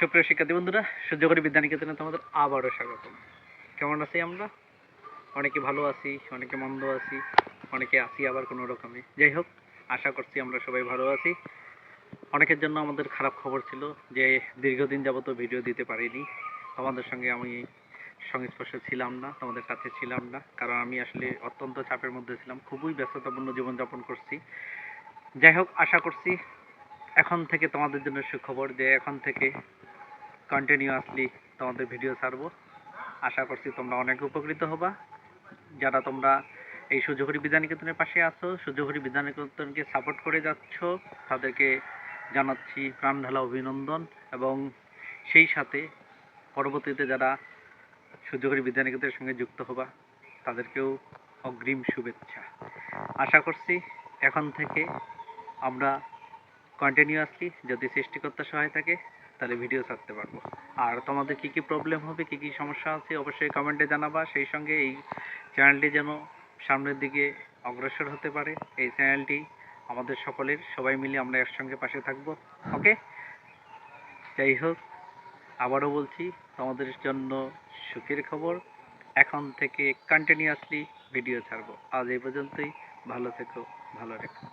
সুপ্রিয় শিক্ষার্থী বন্ধুরা সূর্যকরী বিদ্যানিকেতনে তোমাদের আবারও স্বাগতম। কেমন আছি আমরা? অনেকে ভালো আছি, অনেকে মন্দ আছি, অনেকে আছি আবার কোনো রকমে। যাই হোক, আশা করছি আমরা সবাই ভালো আছি। অনেকের জন্য আমাদের খারাপ খবর ছিল যে দীর্ঘদিন যাবত ভিডিও দিতে পারিনি। তোমাদের সঙ্গে আমি সংস্পর্শে ছিলাম না, তোমাদের কাছে ছিলাম না, কারণ আমি আসলে অত্যন্ত চাপের মধ্যে ছিলাম। খুবই ব্যস্ততাপূর্ণ জীবনযাপন করছি। যাই হোক, আশা করছি এখন থেকে তোমাদের জন্য সুখবর যে এখন থেকে কন্টিনিউয়াসলি তোমাদের ভিডিও ছাড়বো। আশা করছি তোমরা অনেক উপকৃত হবা। যারা তোমরা এই সুযোগরী বিদ্যানিকেতনের পাশে আছো সুযোগরী বিদ্যানিকেতনকে সাপোর্ট করে যাচ্ছ, তাদেরকে জানাচ্ছি প্রাণ ঢালা অভিনন্দন এবং সেই সাথে পরবর্তীতে যারা সুযোগরী বিদ্যানিকেতনের সঙ্গে যুক্ত হবা, তাদেরকেও অগ্রিম শুভেচ্ছা। আশা করছি এখন থেকে আমরা কন্টিনিউয়াসলি যদি সৃষ্টিকর্তা সহায় থাকে, তাহলে ভিডিও ছাড়তে পারব। আর তোমাদের কি কি প্রবলেম হবে, কি কি সমস্যা আছে, অবশ্যই কমেন্টে জানাবা। সেই সঙ্গে এই চ্যানেলটি যেন সামনের দিকে অগ্রসর হতে পারে, এই চ্যানেলটি আমাদের সকলের, সবাই মিলে আমরা একসঙ্গে পাশে থাকব। ওকে যাই হোক, আবারও বলছি, তোমাদের জন্য সুখের খবর। এখন থেকে কন্টিনিউয়াসলি ভিডিও ছাড়বো। আজ এই পর্যন্তই। ভালো থেকো, ভালো রেখো।